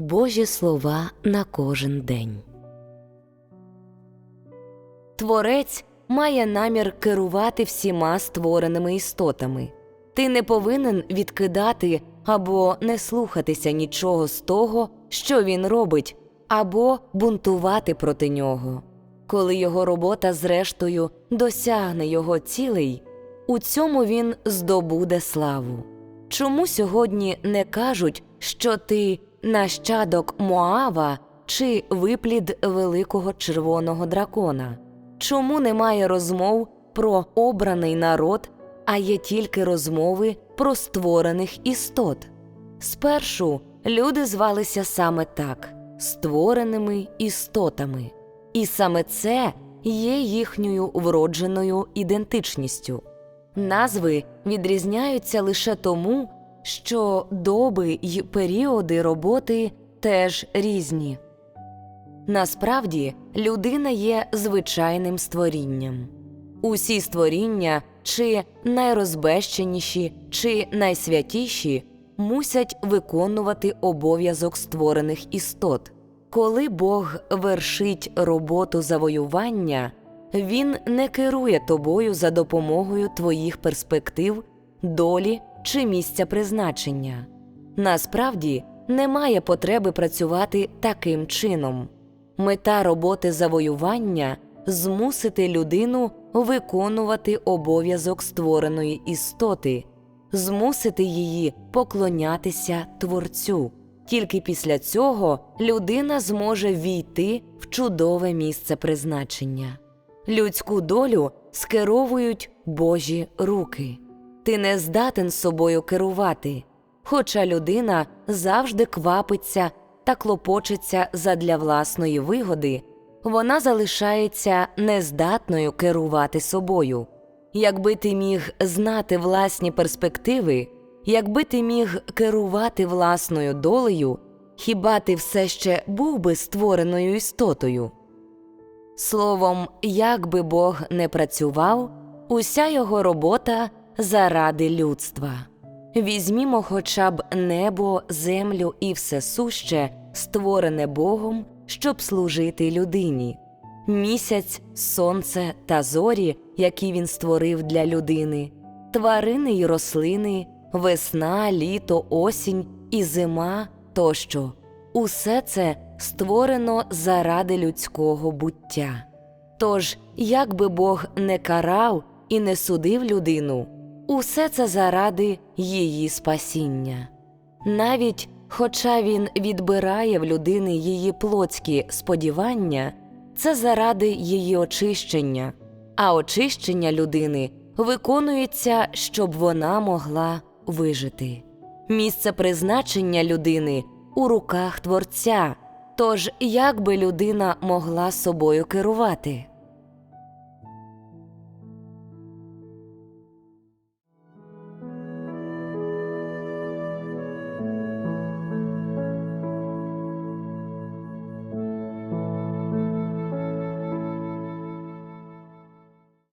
Божі слова на кожен день. Творець має намір керувати всіма створеними істотами. Ти не повинен відкидати або не слухатися нічого з того, що він робить, або бунтувати проти нього. Коли його робота, зрештою, досягне його цілей, у цьому він здобуде славу. Чому сьогодні не кажуть, що ти нащадок Моава чи виплід великого червоного дракона? Чому немає розмов про обраний народ, а є тільки розмови про створених істот? Спершу люди звалися саме так створеними істотами, і саме це є їхньою вродженою ідентичністю. Назви відрізняються лише тому, що доби й періоди роботи теж різні. Насправді, людина є звичайним створінням. Усі створіння, чи найрозбещеніші, чи найсвятіші, мусять виконувати обов'язок створених істот. Коли Бог вершить роботу завоювання, Він не керує тобою за допомогою твоїх перспектив, долі чи місця призначення. Насправді немає потреби працювати таким чином. Мета роботи завоювання змусити людину виконувати обов'язок створеної істоти, змусити її поклонятися Творцю. Тільки після цього людина зможе війти в чудове місце призначення. Людську долю скеровують Божі руки. Ти не здатен собою керувати, хоча людина завжди квапиться та клопочеться задля власної вигоди, вона залишається нездатною керувати собою. Якби ти міг знати власні перспективи, якби ти міг керувати власною долею, хіба ти все ще був би створеною істотою? Словом, як би Бог не працював, уся його робота заради людства. Візьмімо хоча б небо, землю і все суще, створене Богом, щоб служити людині, місяць, сонце та зорі, які він створив для людини, тварини й рослини, весна, літо, осінь і зима тощо. Усе це створено заради людського буття. Тож, як би Бог не карав і не судив людину, усе це заради її спасіння. Навіть хоча він відбирає в людини її плотські сподівання, це заради її очищення, а очищення людини виконується, щоб вона могла вижити. Місце призначення людини у руках Творця. Тож як би людина могла собою керувати?